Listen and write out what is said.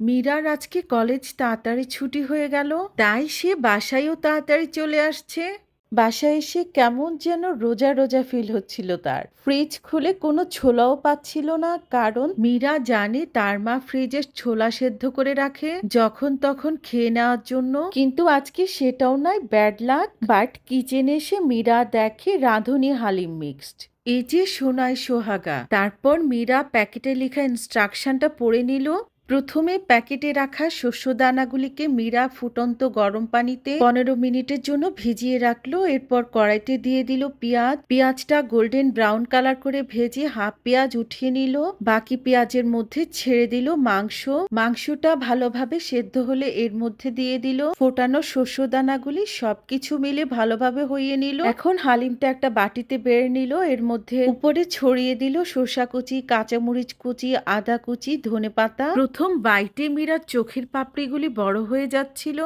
মীরার আজকে কলেজ তাড়াতাড়ি ছুটি হয়ে গেল, তাই সে বাসায়ও তাড়াতাড়ি চলে আসছে। বাসায় এসে কেমন যেন রোজা রোজা ফিল হচ্ছিল তার। ফ্রিজ খুলে কোনো ছোলাও পাচ্ছিল না, কারণ মীরা জানে তার মা ফ্রিজে ছোলা সেদ্ধ করে রাখে যখন তখন খেয়ে নেওয়ার জন্য। কিন্তু আজকে সেটাও নয় ব্যাড লাক বাট কিচেনে এসে মীরা দেখে রাঁধুনি হালিম মিক্সড এই যে সোনায় সোহাগা, তারপর মীরা প্যাকেটে লেখা ইনস্ট্রাকশনটা পড়ে নিল। প্রথমে প্যাকেটে রাখা শস্য দানাগুলিকে মীরা ফুটন্ত গরম পানিতে পনেরো মিনিটের জন্য ভিজিয়ে রাখল। এরপর কড়াইতে দিয়ে দিল পেঁয়াজ। পেঁয়াজটা গোল্ডেন ব্রাউন কালার করে ভেজে হাফ পেঁয়াজ উঠিয়ে নিল। বাকি পেঁয়াজের মধ্যে ছেড়ে দিল মাংস। মাংসটা ভালোভাবে সেদ্ধ হলে এর মধ্যে দিয়ে দিল। ফোটানো শস্য দানাগুলি সবকিছু মিলে ভালোভাবে হইয়ে নিল। এখন হালিমটা একটা বাটিতে বেড়ে নিল। এর মধ্যে উপরে ছড়িয়ে দিল শসা কুচি, কাঁচামরিচ কুচি, আদা কুচি ধনে পাতা প্রথম বাইটে মীরার চোখের পাপড়িগুলি বড় হয়ে যাচ্ছিল।